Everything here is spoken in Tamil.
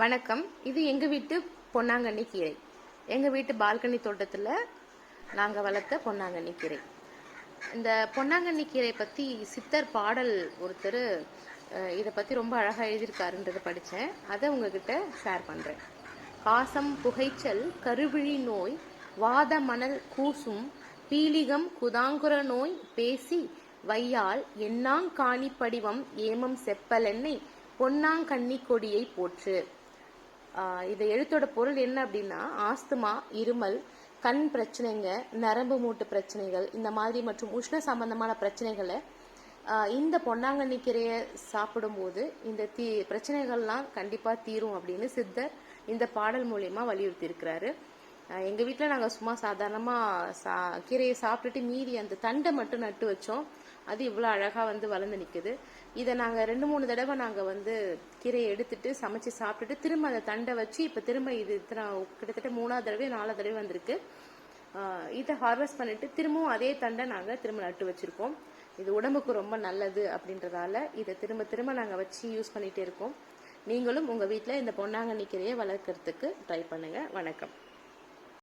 வணக்கம். இது எங்கள் வீட்டு பொன்னாங்கண்ணி கீரை. எங்கள் வீட்டு பால்கனி தோட்டத்தில் நாங்கள் வளர்த்த பொன்னாங்கண்ணி கீரை. இந்த பொன்னாங்கண்ணி கீரை பற்றி சித்தர் பாடல் ஒருத்தர் இதை பற்றி ரொம்ப அழகாக எழுதியிருக்காருன்றதை படித்தேன் அதை உங்ககிட்ட ஷேர் பண்ணுறேன் காசம் புகைச்சல் கருவிழி நோய் வாத மணல் கூசும் பீலிகம் குதாங்குர நோய் பேசி வையால் எண்ணாங் காணி படிவம் ஏமம் செப்பலெண்ணை பொன்னாங்கண்ணி கொடியை போற்று. இதை எழுத்தோட பொருள் என்ன அப்படின்னா ஆஸ்துமா இருமல் கண் பிரச்சனைங்க நரம்பு மூட்டு பிரச்சனைகள் இந்த மாதிரி மற்றும் உஷ்ண சம்பந்தமான பிரச்சனைகளை இந்த பொன்னாங்கண்ணி கீரையை சாப்பிடும்போது இந்த தீ பிரச்சனைகள்லாம் கண்டிப்பாக தீரும் அப்படின்னு சித்தர் இந்த பாடல் மூலயமா வலியுறுத்தி இருக்கிறாரு எங்கள் வீட்டில் நாங்கள் சும்மா சாதாரணமாக சா கீரையை சாப்பிட்டுட்டு மீதி அந்த தண்டை மட்டும் நட்டு வச்சோம். அது இவ்வளோ அழகாக வந்து வளர்ந்து நிற்குது இதை நாங்கள் ரெண்டு மூணு தடவை நாங்கள் வந்து கீரையை எடுத்துட்டு சமைச்சு சாப்பிட்டுட்டு திரும்ப அந்த தண்டை வச்சு இப்போ திரும்ப இது இத்தனை கிட்டத்தட்ட மூணாவது தடவை நாலாவது தடவை வந்திருக்கு. இதை ஹார்வெஸ்ட் பண்ணிட்டு திரும்பவும் அதே தண்டை நாங்கள் திரும்ப நட்டு வச்சுருக்கோம். இது உடம்புக்கு ரொம்ப நல்லது அப்படின்றதால இதை திரும்ப திரும்ப நாங்கள் வச்சு யூஸ் பண்ணிகிட்டே இருக்கோம். நீங்களும் உங்கள் வீட்டில் இந்த பொன்னாங்கண்ணி கீரையை வளர்க்குறதுக்கு ட்ரை பண்ணுங்கள் வணக்கம்.